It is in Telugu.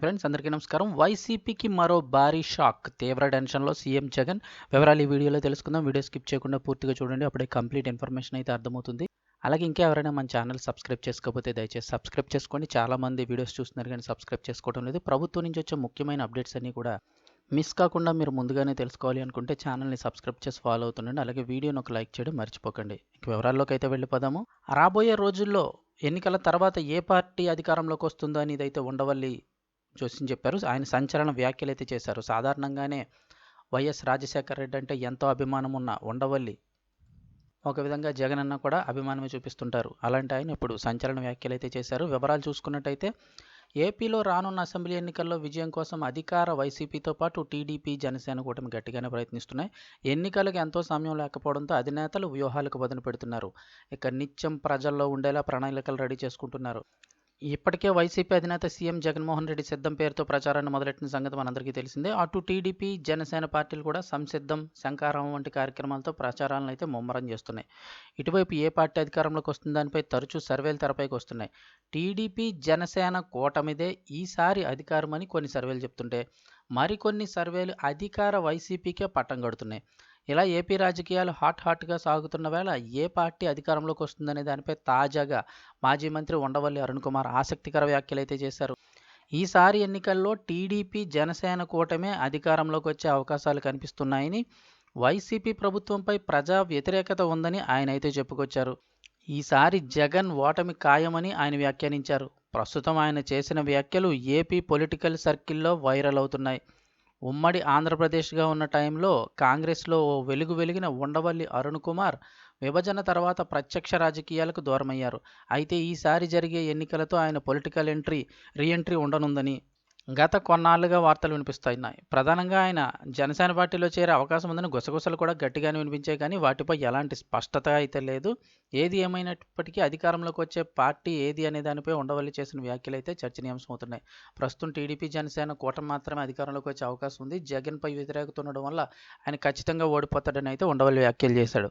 ఫ్రెండ్స్ అందరికీ నమస్కారం. వైసీపీకి మరో భారీ షాక్ తీవ్ర టెన్షన్లో సీఎం జగన్. వివరాలు ఈ వీడియోలో తెలుసుకుందాం. వీడియో స్కిప్ చేయకుండా పూర్తిగా చూడండి. అప్పుడే కంప్లీట్ ఇన్ఫర్మేషన్ అయితే అర్థమవుతుంది. అలాగే ఇంకా ఎవరైనా మన ఛానల్ సబ్స్క్రైబ్ చేసుకోకపోతే దయచేసి సబ్స్క్రైబ్ చేసుకోండి. చాలామంది వీడియోస్ చూస్తున్నారు కానీ సబ్స్క్రైబ్ చేసుకోవడం లేదు. ప్రభుత్వం నుంచి వచ్చే ముఖ్యమైన అప్డేట్స్ అన్నీ కూడా మిస్ కాకుండా మీరు ముందుగానే తెలుసుకోవాలి అనుకుంటే ఛానల్ని సబ్స్క్రైబ్ చేసి ఫాలో అవుతుండండి. అలాగే వీడియోని ఒక లైక్ చేయడం మర్చిపోకండి. ఇంక వివరాల్లోకి అయితే వెళ్ళిపోదాము. రాబోయే రోజుల్లో ఎన్నికల తర్వాత ఏ పార్టీ అధికారంలోకి వస్తుందో అనేది అయితే ఉండవల్లి జోస్యం చెప్పారు. ఆయన సంచలన వ్యాఖ్యలు అయితే చేశారు. సాధారణంగానే వైఎస్ రాజశేఖర రెడ్డి అంటే ఎంతో అభిమానం ఉన్న ఉండవల్లి. ఒక విధంగా జగన్ అన్న కూడా అభిమానమే చూపిస్తుంటారు. అలాంటి ఆయన ఇప్పుడు సంచలన వ్యాఖ్యలు అయితే చేశారు. వివరాలు చూసుకున్నట్టయితే ఏపీలో రానున్న అసెంబ్లీ ఎన్నికల్లో విజయం కోసం అధికార వైసీపీతో పాటు టీడీపీ జనసేన కూటమి గట్టిగానే ప్రయత్నిస్తున్నాయి. ఎన్నికలకు ఎంతో సమయం లేకపోవడంతో అధినేతలు వ్యూహాలకు బదులు పెడుతున్నారు ఇక నిత్యం ప్రజల్లో ఉండేలా ప్రణాళికలు రెడీ చేసుకుంటున్నారు. ఇప్పటికే వైసీపీ అధినేత సీఎం జగన్మోహన్ రెడ్డి సిద్ధం పేరుతో ప్రచారాన్ని మొదలెట్టిన సంగతి మనందరికీ తెలిసిందే. అటు టీడీపీ జనసేన పార్టీలు కూడా సంసిద్ధం శంకారం వంటి కార్యక్రమాలతో ప్రచారాలను అయితే ముమ్మరం చేస్తున్నాయి. ఇటువైపు ఏ పార్టీ అధికారంలోకి వస్తుంది? దానిపై తరచూ సర్వేలు తెరపైకి వస్తున్నాయి. టీడీపీ జనసేన కూటమిదే ఈసారి అధికారమని కొన్ని సర్వేలు చెప్తుంటే మరికొన్ని సర్వేలు అధికార వైసీపీకే పట్టం కడుతున్నాయి. ఇలా ఏపీ రాజకీయాలు హాట్ హాట్గా సాగుతున్న వేళ ఏ పార్టీ అధికారంలోకి వస్తుందనే దానిపై తాజాగా మాజీ మంత్రి ఉండవల్లి అరుణ్ కుమార్ ఆసక్తికర వ్యాఖ్యలు అయితే చేశారు. ఈసారి ఎన్నికల్లో టీడీపీ జనసేన కూటమే అధికారంలోకి వచ్చే అవకాశాలు కనిపిస్తున్నాయని వైసీపీ ప్రభుత్వంపై ప్రజా వ్యతిరేకత ఉందని ఆయన అయితే చెప్పుకొచ్చారు. ఈసారి జగన్ ఓటమి ఖాయమని ఆయన వ్యాఖ్యానించారు. ప్రస్తుతం ఆయన చేసిన వ్యాఖ్యలు ఏపీ పొలిటికల్ సర్కిల్లో వైరల్ అవుతున్నాయి. ఉమ్మడి ఆంధ్రప్రదేశ్గా ఉన్న టైంలో కాంగ్రెస్లో ఓ వెలుగు వెలిగిన ఉండవల్లి అరుణ్ కుమార్ విభజన తర్వాత ప్రత్యక్ష రాజకీయాలకు దూరమయ్యారు. అయితే ఈసారి జరిగే ఎన్నికలతో ఆయన పొలిటికల్ ఎంట్రీ రీఎంట్రీ ఉండనుందని గత కొన్నాళ్ళుగా వార్తలు వినిపిస్తున్నాయి ప్రధానంగా ఆయన జనసేన పార్టీలో చేరే అవకాశం ఉందని గుసగుసలు కూడా గట్టిగానే వినిపించాయి కానీ వాటిపై ఎలాంటి స్పష్టత అయితే లేదు. ఏది ఏమైనప్పటికీ అధికారంలోకి వచ్చే పార్టీ ఏది అనే దానిపై ఉండవల్లి చేసిన వ్యాఖ్యలు అయితే చర్చనీయాంశం అవుతున్నాయి. ప్రస్తుతం టీడీపీ జనసేన కూటమి మాత్రమే అధికారంలోకి వచ్చే అవకాశం ఉంది. జగన్పై వ్యతిరేకత ఉండడం వల్ల ఆయన ఖచ్చితంగా ఓడిపోతాడని అయితే ఉండవల్లి వ్యాఖ్యలు చేశాడు.